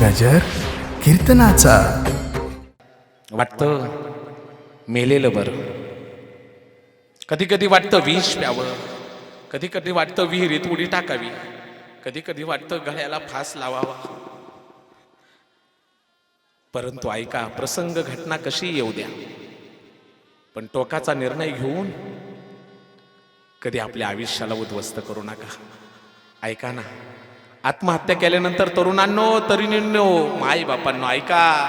गजर कीर्तनाचा. वाटतं मेलेलं बरं. कधी कधी वाटतं विष प्यावं. कधी कधी वाटतं विहिरीत उडी टाकावी. कधी कधी वाटतं गळ्याला फास लावावा. परंतु ऐका प्रसंग घटना कशी येऊ द्या? पण टोकाचा निर्णय घेऊन कधी आपल्या आयुष्याला उद्ध्वस्त करू नका. ऐका ना. आत्महत्या केल्यानंतर तरुणांनो तरुणींनो माई बापांनो ऐका.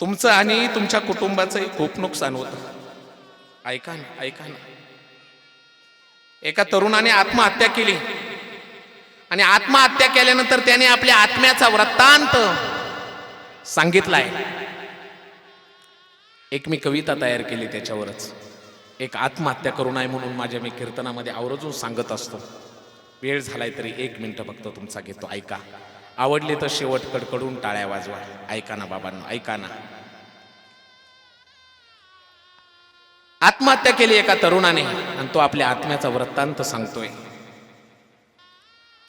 तुमचं आणि तुमच्या कुटुंबाचंही खूप नुकसान होतं. ऐका ना ऐका ना. एका तरुणाने आत्महत्या केली. आणि आत्महत्या केल्यानंतर त्याने आपल्या आत्म्याचा वृत्तांत सांगितलाय. एक मी कविता तयार केली त्याच्यावरच. एक आत्महत्या करू नये म्हणून माझ्या मी कीर्तनामध्ये आवर्जून सांगत असतो. वेळ झालाय तरी एक मिनटं फक्त तुमचा घेतो ऐका. आवडले तर शेवट कडकडून टाळ्या वाजवा. ऐका ना बाबांनो ऐका ना. आत्महत्या केली एका तरुणाने आणि तो आपल्या आत्म्याचा वृत्तांत सांगतोय.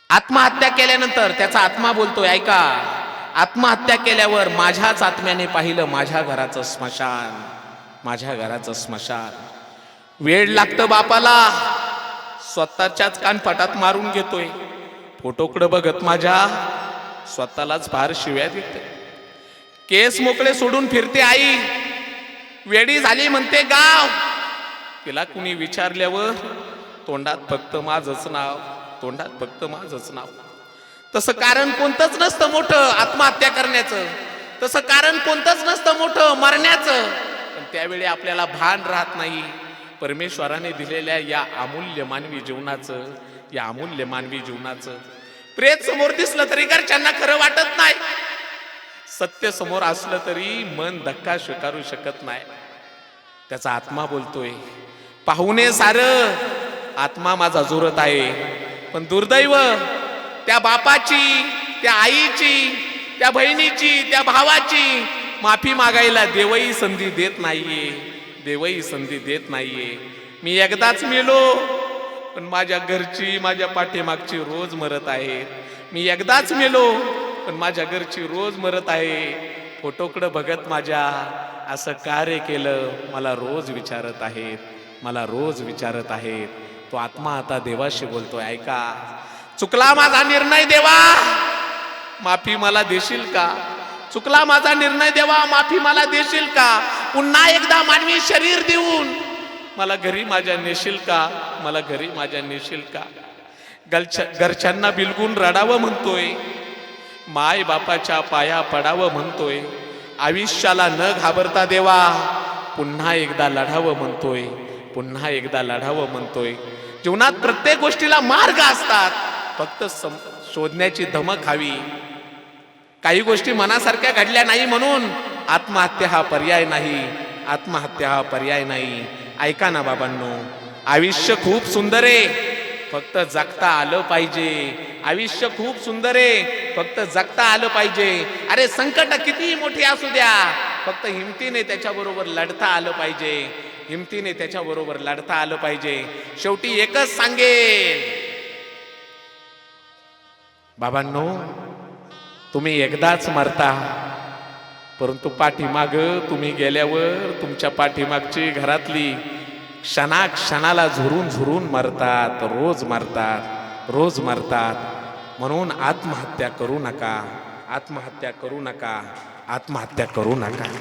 आत्महत्या केल्यानंतर त्याचा आत्मा बोलतोय ऐका आत्महत्या केल्यावर माझ्याच आत्म्याने पाहिलं माझ्या घराचं स्मशान माझ्या घराचं स्मशान. वेळ लागतं बापाला स्वतःच्याच कानफाटात मारून घेतोय. फोटोकडं बघत माझ्या स्वतःलाच फार शिव्या देते केस मोकळे सोडून फिरते आई. वेडी झाली म्हणते गाव. तिला कुणी विचारल्यावर तोंडात फक्त माझंच नाव तोंडात फक्त माझंच नाव. तसं कारण कोणतंच नसतं मोठं आत्महत्या करण्याचं. तसं कारण कोणतंच नसतं मोठं मरण्याचं. पण त्यावेळी आपल्याला भान राहत नाही. परमेश्वराने दिलेल्या या अमूल्य मानवी जीवनाचं या अमूल्य मानवी जीवनाचं. प्रेत समोर दिसलं तरी घरच्यांना खरं वाटत नाही. सत्य समोर असलं तरी मन धक्का स्वीकारू शकत नाही. त्याचा आत्मा बोलतोय पाहुणे सार आत्मा माझा जोरत आहे. पण दुर्दैव त्या बापाची त्या आईची त्या बहिणीची त्या भावाची माफी मागायला देवही संधी देत नाहीये. देवही संधी देत नाहीये. मी एकदाच मेलो पण माझ्या घरची माझ्या पाठीमागची रोज मरत आहेत मी एकदाच मेलो पण माझ्या घरची रोज मरत आहे. फोटोकडं बघत माझ्या असं कार्य केलं? मला रोज विचारत आहेत. मला रोज विचारत आहेत. तो आत्मा आता देवाशी बोलतोय ऐका. चुकला माझा निर्णय देवा. माफी मला देशील का? चुकला माझा निर्णय देवा माफी मला देशील का? पुन्हा एकदा मानवी शरीर देऊन. मला घरी माझ्या नेशील का? मला घरी माझ्या नेशील का? घरच्यांना बिलगून रडावं म्हणतोय. माय बापाच्या पाया पडावं म्हणतोय. आयुष्याला न घाबरता देवा पुन्हा एकदा लढावं म्हणतोय. पुन्हा एकदा लढावं म्हणतोय. जीवनात प्रत्येक गोष्टीला मार्ग असतात. फक्त सम शोधण्याची धमक हवी. काही गोष्टी मनासारख्या घडल्या नाही म्हणून आत्महत्या हा पर्याय नाही आत्महत्या हा पर्याय नाही. ऐका ना बाबांनो आयुष्य खूप सुंदर आहे फक्त जगता आलं पाहिजे. आयुष्य खूप सुंदर आहे फक्त जगता आलं पाहिजे. अरे संकट कितीही मोठी असू द्या फक्त हिमतीने त्याच्याबरोबर लढता आलं पाहिजे. हिमतीने त्याच्याबरोबर लढता आलं पाहिजे. शेवटी एकच सांगेल बाबांनो तुम्ही एकदाच मरता. परंतु पाठीमाग तुम्ही गेल्यावर तुमच्या पाठीमागची घरातली क्षणा क्षणाला झुरून झुरून मरतात रोज मरतात रोज मरतात. म्हणून आत्महत्या करू नका आत्महत्या करू नका आत्महत्या करू नका.